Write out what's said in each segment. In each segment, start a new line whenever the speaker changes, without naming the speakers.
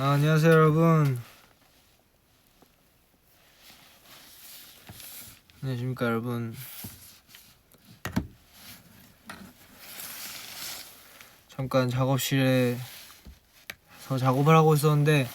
아, 안녕하세요 여러분. 안녕하십니까 여러분. 잠깐 작업실에 서 작업을 하고 있었는데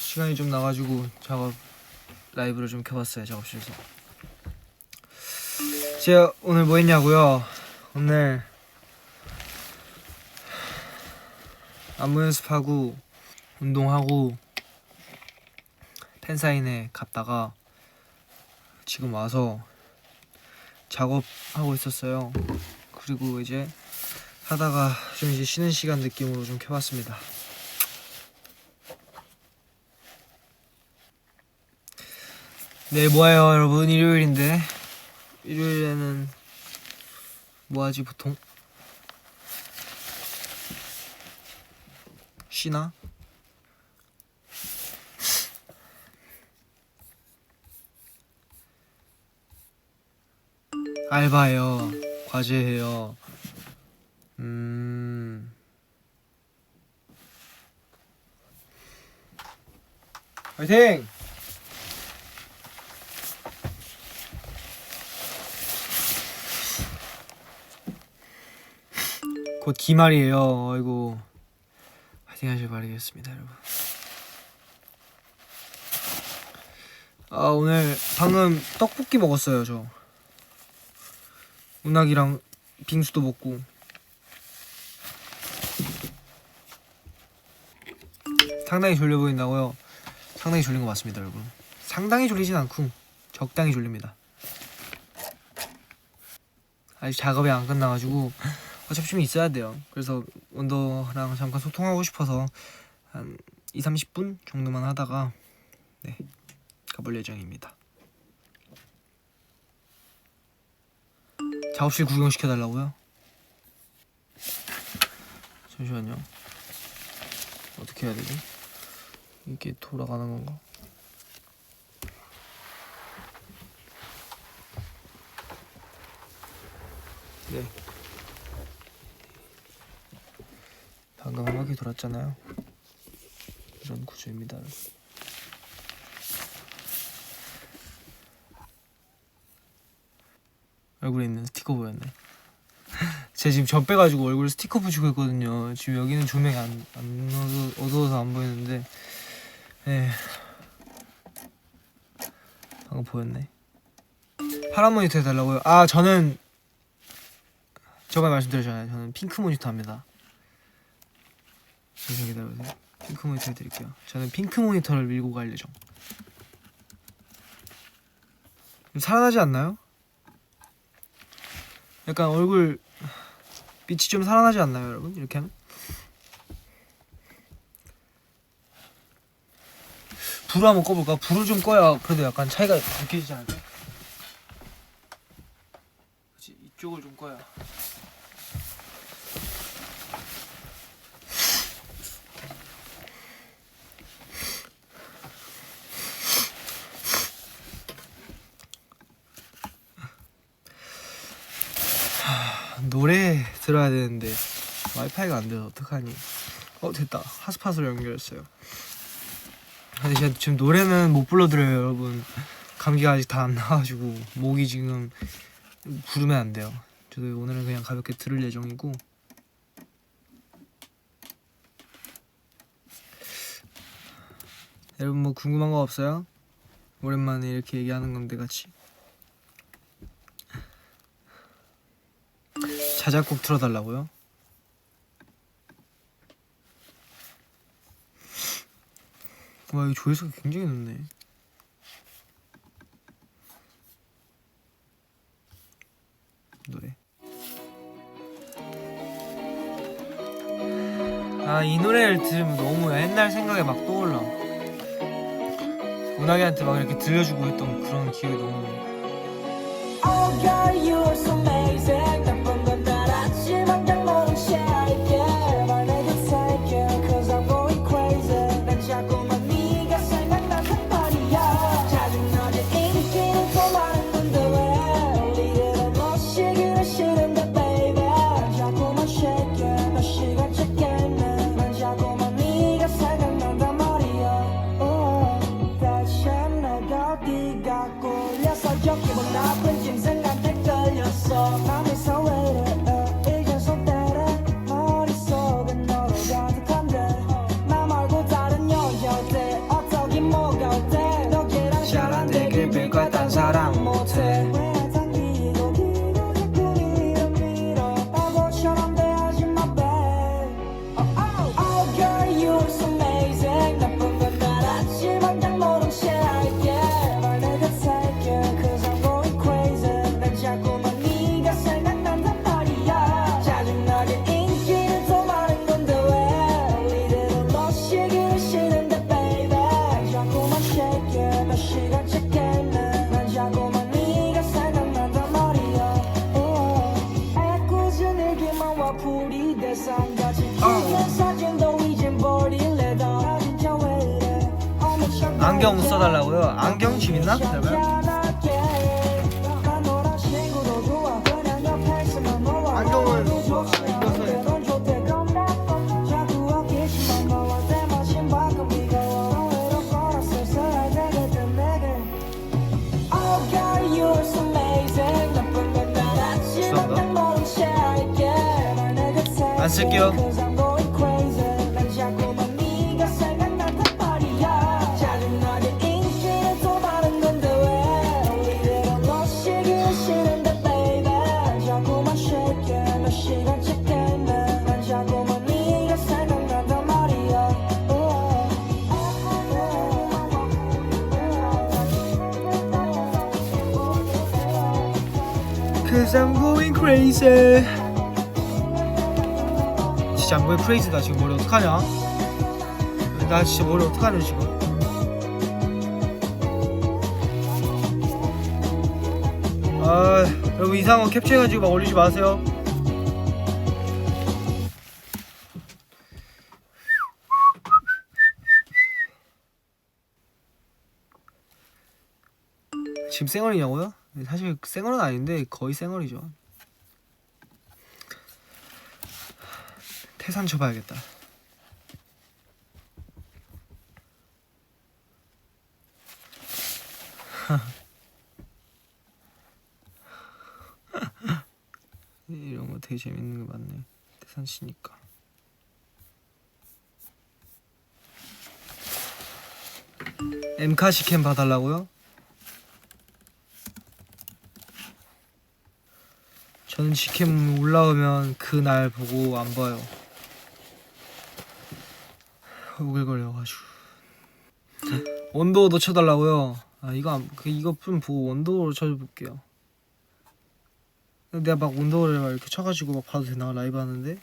시간이 좀 나가지고 작업 라이브를 좀 켜봤어요 작업실에서. 제가 오늘 뭐 했냐고요? 오늘 안무 연습하고 운동하고 팬사인회 갔다가 지금 와서 작업하고 있었어요. 그리고 이제 하다가 좀 이제 쉬는 시간 느낌으로 좀 켜봤습니다. 내일 뭐해요 여러분 일요일인데 일요일에는 뭐하지 보통? 쉬나? 알바해요. 과제해요. 음. 화이팅! 곧 기말이에요. 아이고. 화이팅 하실 바라겠습니다, 여러분. 아, 오늘 방금 떡볶이 먹었어요, 저. 운학이랑 빙수도 먹고. 상당히 졸려 보인다고요? 상당히 졸린 거 맞습니다 여러분. 상당히 졸리진 않고 적당히 졸립니다. 아직 작업이 안 끝나가지고 어차피 좀 있어야 돼요. 그래서 원더랑 잠깐 소통하고 싶어서 한 2, 30분 정도만 하다가 네 가볼 예정입니다 작업실 구경시켜 달라고요? 잠시만요 어떻게 해야 되지? 이게 돌아가는 건가? 네 방금 한 바퀴 돌았잖아요 이런 구조입니다 얼굴에 있는 스티커 보였네 제가 지금 저 빼가지고 얼굴 스티커 붙이고 있거든요. 지금 여기는 조명이 안, 안 어두, 어두워서 안 보이는데, 에 방금 보였네. 파란 모니터 해달라고요? 아 저는 저번에 말씀드렸잖아요. 저는 핑크 모니터 합니다. 잠시만 기다려보세요. 핑크 모니터 해드릴게요. 저는 핑크 모니터를 밀고 갈 예정. 살아나지 않나요? 약간 얼굴 빛이 좀 살아나지 않나요, 여러분? 이렇게 하면 불을 한번 꺼볼까? 불을 좀 꺼야 그래도 약간 차이가 느껴지지 않을까? 그렇지, 이쪽을 좀 꺼야. 노래 들어야 되는데 와이파이가 안 돼서 어떡하니? 어 됐다 핫스팟으로 연결했어요. 근데 제가 지금 노래는 못 불러드려요 여러분. 감기가 아직 다 안 나가지고 목이 지금 부르면 안 돼요. 저도 오늘은 그냥 가볍게 들을 예정이고. 여러분 뭐 궁금한 거 없어요? 오랜만에 이렇게 얘기하는 건데 같이. 자작곡 틀어달라고요? 와이 조회수가 굉장히 높네. 노래. 아 이 노래를 들으면 너무 옛날 생각이 막 떠올라. 운하기한테 막 이렇게 들려주고 했던 그런 기억이 너무 안경 써달라고요? 안경 집 있나? 여러분? 쓸게요. Cause I'm going crazy. Going crazy다 지금 머리 어떡하냐? 나 진짜 머리 어떡하냐 지금? 아 여러분 이상한 거 캡처해가지고 막 올리지 마세요. 지금 쌩얼이냐고요? 사실 쌩얼은 아닌데 거의 쌩얼이죠. 태산 쳐봐야겠다. 이런 거 되게 재밌는 거 많네. 태산 치니까. 엠카시 캠 봐달라고요? 저는 지캠 올라오면 그날 보고 안 봐요. 오글거려가지고. 원도어도 쳐달라고요. 아 이거 안, 그 이거 좀 보고 원도어로 쳐볼게요. 내가 막 원도어를 막 이렇게 쳐가지고 막 봐도 되나 라이브 하는데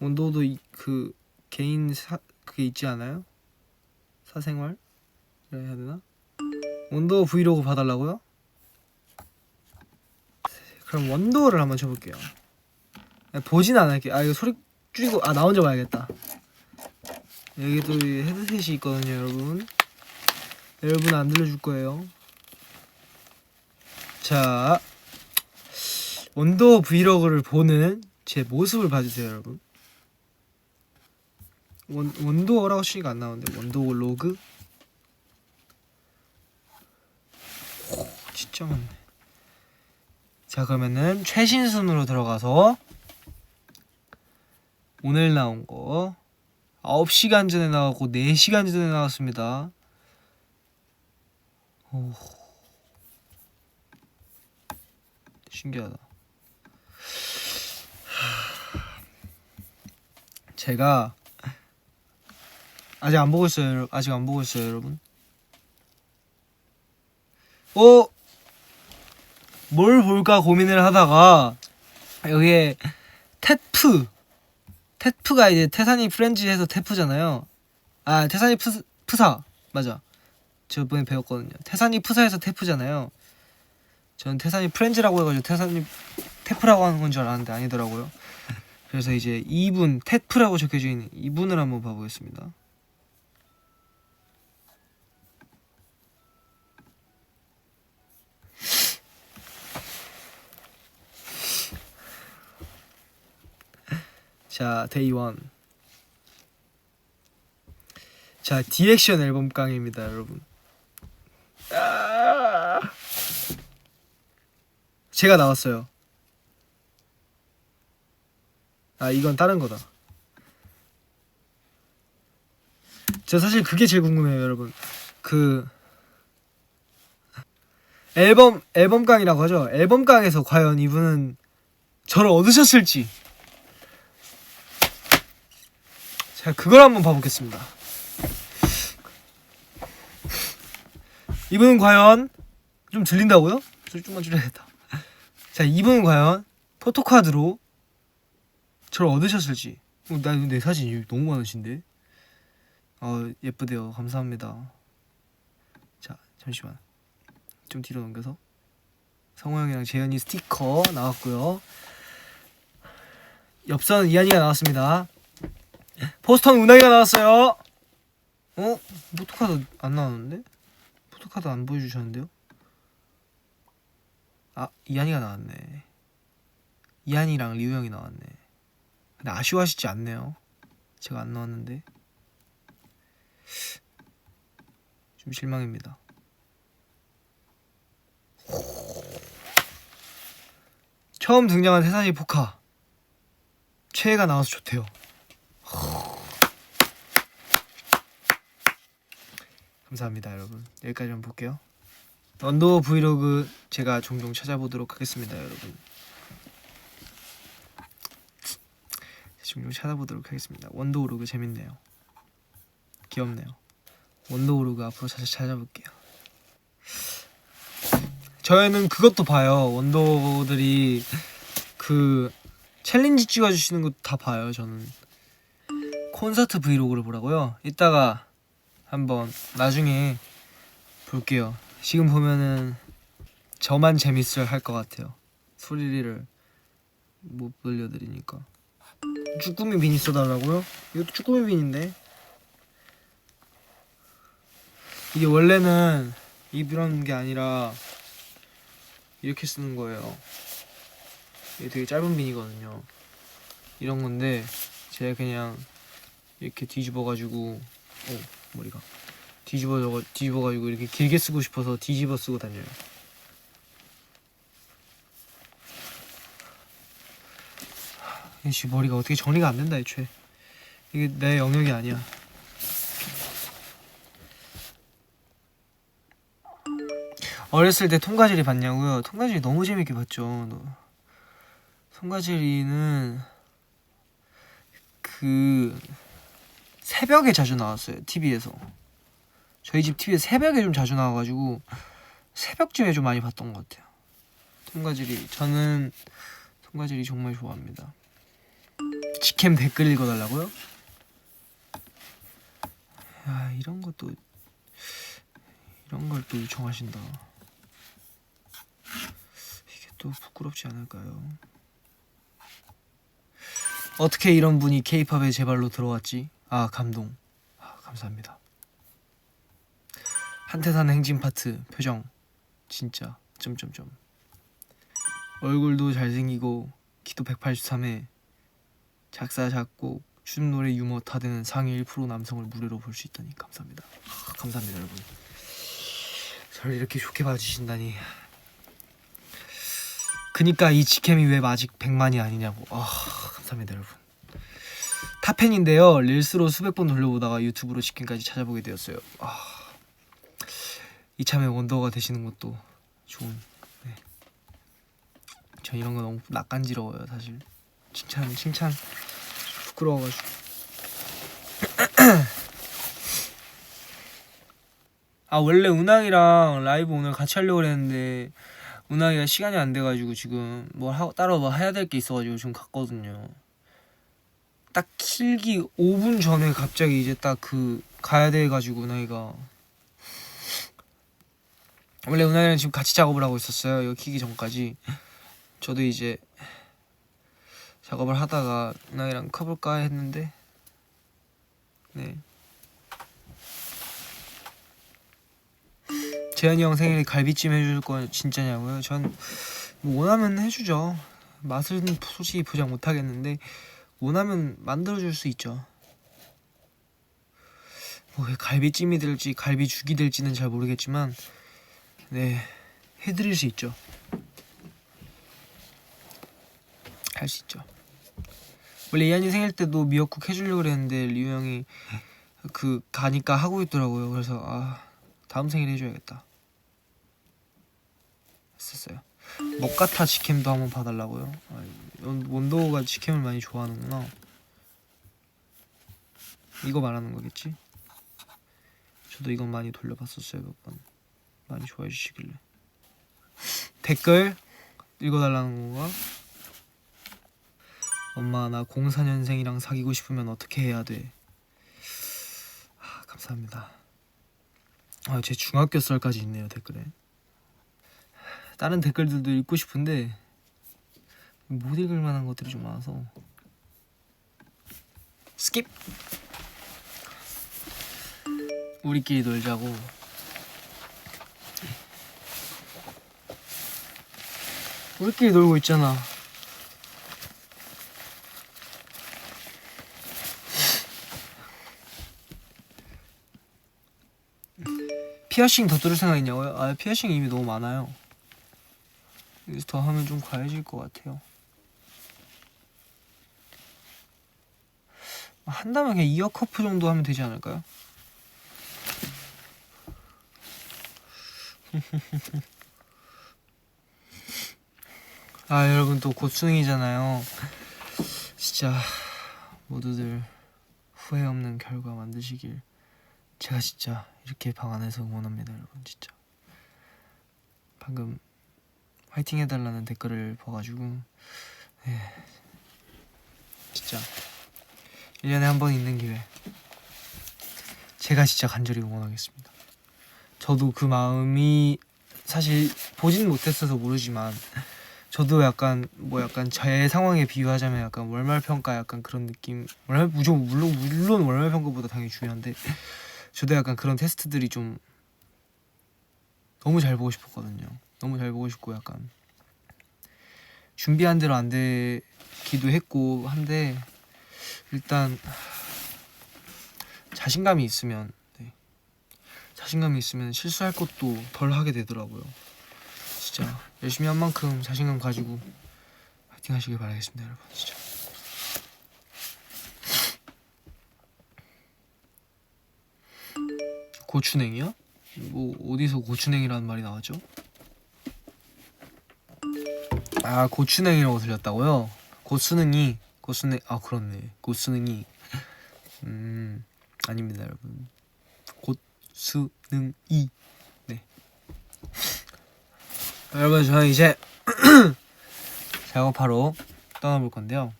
원도어도 이, 그 개인 사 그게 있지 않아요? 사생활? 이라 해야 되나? 원도어 브이로그 봐달라고요? 그럼 원도어를 한번 쳐볼게요. 아니, 보진 않을게요. 아 이거 소리 줄이고 아 나 혼자 봐야겠다. 여기도 이 헤드셋이 있거든요, 여러분. 여러분 안 들려줄 거예요. 자, 원도어 브이로그를 보는 제 모습을 봐주세요, 여러분. 원 원도어라고 치니까 안 나오는데 원도어 로그. 오, 진짜 많네. 자 그러면은 최신 순으로 들어가서 오늘 나온 거 9시간 전에 나왔고 4시간 전에 나왔습니다. 오. 신기하다. 제가 아직 안 보고 있어요. 아직 안 보고 있어요, 여러분. 어? 뭘 볼까 고민을 하다가 여기에 테프 테프가 이제 태산이 프렌즈에서 테프잖아요. 아 태산이 푸, 푸사 맞아. 저번에 배웠거든요. 태산이 푸사에서 테프잖아요. 저는 태산이 프렌즈라고 해가지고 태산이 테프라고 하는 건 줄 알았는데 아니더라고요. 그래서 이제 2분 테프라고 적혀져 있는 2분을 한번 봐보겠습니다. 자, 데이 원. 자, 디액션 앨범 깡입니다, 여러분. 아! 제가 나왔어요. 아, 이건 다른 거다. 저 사실 그게 제일 궁금해요, 여러분. 그 앨범 앨범 깡이라고 하죠. 앨범 깡에서 과연 이분은 저를 얻으셨을지. 자, 그걸 한번 봐보겠습니다. 이분은 과연 좀 들린다고요? 소리 좀만 줄여야겠다. 자, 이분은 과연 포토카드로 저를 얻으셨을지. 어, 나내 사진이 너무 많으신데. 어, 예쁘대요. 감사합니다. 자, 잠시만. 좀 뒤로 넘겨서. 성호 형이랑 재현이 스티커 나왔고요. 엽선 이한이가 나왔습니다. 포스터는 운항이가 나왔어요. 어? 포토카드 안 나왔는데? 포토카드 안 보여주셨는데요? 아 이한이가 나왔네 이한이랑 리우 형이 나왔네 근데 아쉬워하시지 않네요 제가 안 나왔는데 좀 실망입니다 처음 등장한 해산이 포카 최애가 나와서 좋대요 감사합니다 여러분. 여기까지만 볼게요. 언더 브이로그 제가 종종 찾아보도록 하겠습니다 여러분. 종종 찾아보도록 하겠습니다. 원더 오르그 재밌네요. 귀엽네요. 원더 오르그 앞으로 자주 찾아볼게요. 저희는 그것도 봐요. 원더들이 그 챌린지 찍어주시는 것도 다 봐요 저는. 콘서트 브이로그를 보라고요. 이따가 한번 나중에 볼게요. 지금 보면은 저만 재밌을 할 것 같아요. 소리를 못 들려드리니까. 쭈꾸미 비니 써달라고요? 이것도 쭈꾸미 비니인데. 이게 원래는 이런 게 아니라 이렇게 쓰는 거예요. 이게 되게 짧은 비니거든요. 이런 건데 제가 그냥 이렇게 뒤집어가지고 오 머리가 뒤집어 뒤집어가지고 이렇게 길게 쓰고 싶어서 뒤집어 쓰고 다녀요. 이씨 머리가 어떻게 정리가 안 된다 애초에 이게 내 영역이 아니야. 어렸을 때 통과제리 봤냐고요? 통과제리 너무 재밌게 봤죠. 너- 통과제리는 그 새벽에 자주 나왔어요 TV에서 저희 집 TV에 새벽에 좀 자주 나와가지고 새벽쯤에 좀 많이 봤던 것 같아요 통과질이 저는 통과질이 정말 좋아합니다 직캠 댓글 읽어달라고요? 야 이런 것도 이런 걸 또 요청하신다 이게 또 부끄럽지 않을까요? 어떻게 이런 분이 케이팝에 제 발로 들어왔지? 아 감동. 아, 감사합니다. 한태산 행진 파트 표정 진짜 점점점. 얼굴도 잘생기고 키도 183에 작사 작곡 춤 노래 유머 다 되는 상위 1% 남성을 무료로 볼 수 있다니 감사합니다. 아, 감사합니다 여러분. 저를 이렇게 좋게 봐주신다니. 그니까 이 직캠이 왜 아직 100만이 아니냐고. 아 감사합니다 여러분. 타펜인데요. 릴스로 수백 번 돌려보다가 유튜브로 직캠까지 찾아보게 되었어요. 아, 이참에 원더가 되시는 것도 좋은. 네. 전 이런 거 너무 낯간지러워요 사실. 칭찬 칭찬 부끄러워가지고. 아 원래 운항이랑 라이브 오늘 같이 하려고 그랬는데 운항이가 시간이 안 돼가지고 지금 뭐 하, 따로 뭐 해야 될 게 있어가지고 지금 갔거든요. 딱 킬기 5분 전에 갑자기 이제 딱 그 가야 돼 가지고 운항이가 원래 운항이랑 지금 같이 작업을 하고 있었어요. 이거 키기 전까지 저도 이제 작업을 하다가 운항이랑 커볼까 했는데 네. 재현이 형 생일에 갈비찜 해줄 거 진짜냐고요? 전 뭐 원하면 해주죠. 맛은 솔직히 보장 못 하겠는데 원하면 만들어줄 수 있죠. 뭐 갈비찜이 될지 갈비죽이 될지는 잘 모르겠지만 네 해드릴 수 있죠. 할 수 있죠. 원래 이한이 생일 때도 미역국 해주려고 그랬는데 리우 형이 그 가니까 하고 있더라고요. 그래서 아 다음 생일 해줘야겠다. 했었어요. 먹가타 직캠도 한번 봐달라고요. 아, 원- 원더가 직캠을 많이 좋아하는구나. 이거 말하는 거겠지? 저도 이건 많이 돌려봤었어요 몇 번. 많이 좋아해 주시길래. 댓글 읽어달라는 건가? 엄마 나 04년생이랑 사귀고 싶으면 어떻게 해야 돼? 아, 감사합니다. 아, 제 중학교 썰까지 있네요 댓글에. 다른 댓글들도 읽고 싶은데 못 읽을 만한 것들이 좀 많아서 스킵. 우리끼리 놀자고. 우리끼리 놀고 있잖아. 피어싱 더 뚫을 생각 있냐고요? 아 피어싱 이미 너무 많아요. 여기서 더 하면 좀 과해질 것 같아요. 한다면 그냥 이어 커프 정도 하면 되지 않을까요? 아 여러분 또 곧 수능이잖아요. 진짜 모두들 후회 없는 결과 만드시길 제가 진짜 이렇게 방 안에서 응원합니다 여러분 진짜 방금 화이팅 해달라는 댓글을 봐가지고 예 진짜 1년에 한 번 있는 기회 제가 진짜 간절히 응원하겠습니다 저도 그 마음이 사실 보진 못했어서 모르지만 저도 약간 뭐 약간 제 상황에 비유하자면 약간 월말 평가 약간 그런 느낌 월말 무조건 물론 물론 월말 평가보다 당연히 중요한데 저도 약간 그런 테스트들이 좀 너무 잘 보고 싶었거든요. 너무 잘 보고 싶고 약간 준비한 대로 안 되기도 했고 한데 일단 자신감이 있으면 네. 자신감이 있으면 실수할 것도 덜 하게 되더라고요. 진짜 열심히 한 만큼 자신감 가지고 파이팅 하시길 바라겠습니다, 여러분. 진짜. 고추냉이요? 뭐 어디서 고추냉이라는 말이 나왔죠? 아 고추냉이라고 들렸다고요? 고수능이 고수냉 아 그렇네. 고수능이 음 아닙니다 여러분. 고수능이. 네. 여러분 저는 이제 작업하러 떠나볼 건데요.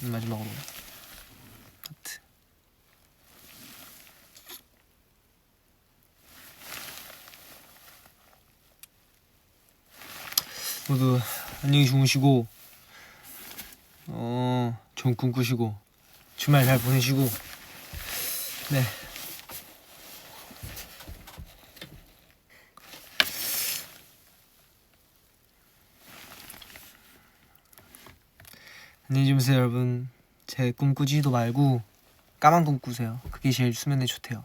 마지막으로. 하트. 모두 안녕히 주무시고 어 좋은 꿈 꾸시고 주말 잘 보내시고. 네. 안녕히 주무세요 여러분. 제 꿈 꾸지도 말고 까만 꿈 꾸세요. 그게 제일 수면에 좋대요.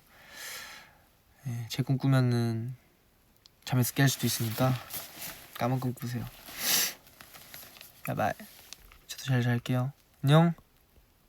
네, 제꿈 꾸면은 잠에서 깰 수도 있으니까 까만 꿈 꾸세요. 바이바이 잘 잘게요. 안녕